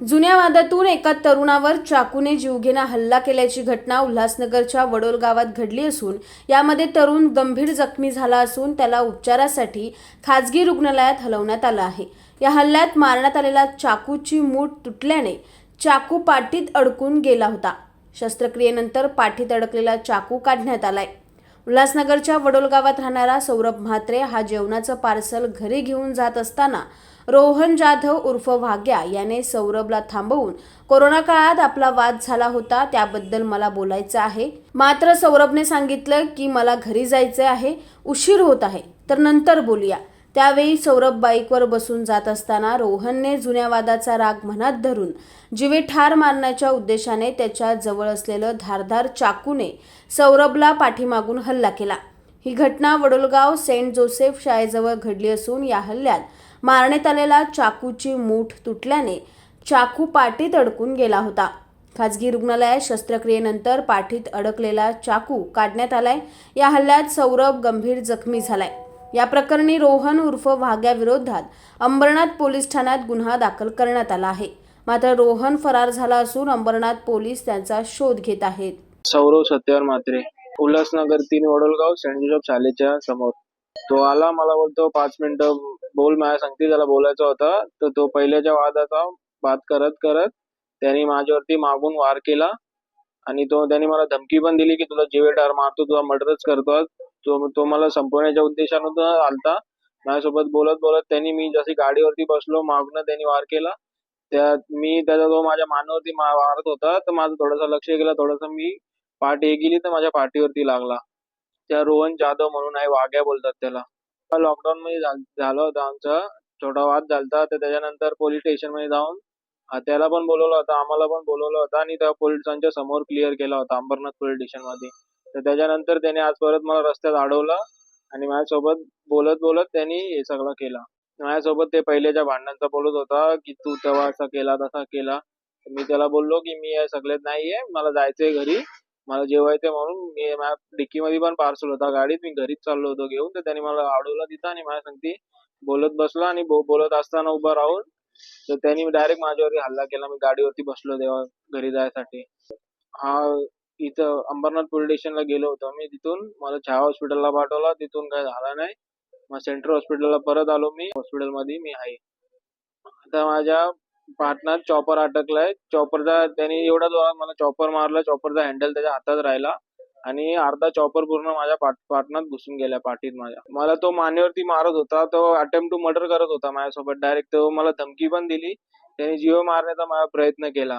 जुन्या वादातून एका तरुणावर चाकूने जीवघेणा हल्ला केल्याची घटना उल्हासनगरच्या वडोल गावात घडली असून यामध्ये तरुण गंभीर जखमी झाला असून त्याला उपचारासाठी खाजगी रुग्णालयात हलवण्यात आलं आहे. या हल्ल्यात मारण्यात आलेला चाकूची मूठ तुटल्याने चाकू पाठीत अडकून गेला होता. शस्त्रक्रियेनंतर पाठीत अडकलेला चाकू काढण्यात आलाय. उल्हासनगरच्या वडोल गावात राहणारा सौरभ म्हात्रे हा जेवणाचं पार्सल घरी घेऊन जात असताना रोहन जाधव उर्फ भाग्या याने सौरभला थांबवून कोरोना काळात आपला वाद झाला होता त्याबद्दल मला बोलायचं आहे. मात्र सौरभने सांगितलं की मला घरी जायचं आहे उशीर होत आहे. तर नंतर बोलूया. त्यावेळी सौरभ बाईकवर बसून जात असताना रोहनने जुन्या वादाचा राग मनात धरून जीवे ठार मारण्याच्या उद्देशाने त्याच्याजवळ असलेलं धारधार चाकूने सौरभला पाठीमागून हल्ला केला. ही घटना वडोलगाव सेंट जोसेफ शाळेजवळ घडली असून या हल्ल्यात मारण्यात आलेला चाकूची मूठ तुटल्याने चाकू पाठीत अडकून गेला होता. खाजगी रुग्णालयात शस्त्रक्रियेनंतर पाठीत अडकलेला चाकू काढण्यात आलाय. या हल्ल्यात सौरभ गंभीर जखमी झालाय. या प्रकरणी रोहन उर्फ वाघ्याविरोधात अंबरनाथ पोलीस ठाण्यात गुन्हा दाखल करण्यात आला आहे. मात्र रोहन फरार झाला असून अंबरनाथ पोलीस त्यांचा शोध घेत आहेत. सौरव सत्यावर मात्रे उल्हासनगर तीन वडोलगाव सेंट जोसेफ समोर. तो आला मला बोलतो पाच मिनिटं बोल माझ्या सांगते त्याला बोलायचं होतं. तर तो पहिल्याच्या वादाचा बात करत करत त्यांनी माझ्यावरती मागून वार केला. आणि तो त्यांनी मला धमकी पण दिली की तुला जीवेटार मारतो तुला मर्डरच करतो तो तो मला संपवण्याच्या उद्देशानं आलता. माझ्यासोबत बोलत बोलत त्यांनी मी जशी गाडीवरती बसलो मागणं त्यांनी वार केला. त्यात मी त्याचा तो माझ्या मानावरती मारत होता तर माझं थोडंसं लक्ष गेलं थोडंसं मी पाठ हे गेली तर माझ्या पाठीवरती लागला. त्या रोहन जाधव म्हणून आहे वाघ्या बोलतात त्याला. लॉकडाऊन मध्ये झालं होतं आमचं. छोटा वाद झालता तर त्याच्यानंतर पोलीस स्टेशनमध्ये जाऊन त्याला पण बोलवलं होतं आम्हाला पण बोलवलं होतं आणि त्या पोलिसांच्या समोर क्लिअर केला होता अंबरनाथ पोलीस स्टेशनमध्ये. तर त्याच्यानंतर त्याने आज परत मला रस्त्यात अडवलं आणि माझ्यासोबत बोलत बोलत त्यांनी हे सगळं केलं. माझ्यासोबत ते पहिल्याच्या भांडणांचा बोलत होता की तू तेव्हा असा केला तसा केला. तर मी त्याला बोललो की मी या सगळ्यात नाहीये मला जायचंय घरी. मला जेवायचंय म्हणून मी माझ्या डिक्कीमध्ये पण पार्सल होता. गाडीत मी घरीच चाललो होतो घेऊन तर त्यांनी मला अडवलं तिथं आणि माझ्या सांगती बोलत बसला आणि बोलत असताना उभं राहून तर त्यांनी डायरेक्ट माझ्यावरती हल्ला केला. मी गाडीवरती बसलो तेव्हा घरी जायसाठी. हा इथं अंबरनाथ पोलीस स्टेशनला गेलो होतो मी तिथून मला छावा हॉस्पिटलला पाठवला. तिथून काय झाला नाही. मग सेंट्रल हॉस्पिटलला परत आलो मी. हॉस्पिटलमध्ये मी आहे. आता माझ्या पाटणात चॉपर अटकलाय. चॉपरचा त्यांनी एवढा जोरात मला चॉपर मारला. चॉपरचा हँडल त्याच्या हातात राहिला. आणि अर्धा चॉपर पूर्ण माझ्या पाट पाटणात घुसून गेला पाठीत माझ्या. मला तो मानेवरती मारत होता. तो अटेम्प्ट टू मर्डर करत होता माझ्यासोबत. डायरेक्ट तो मला धमकी पण दिली. त्याने जीव मारण्याचा माझा प्रयत्न केला.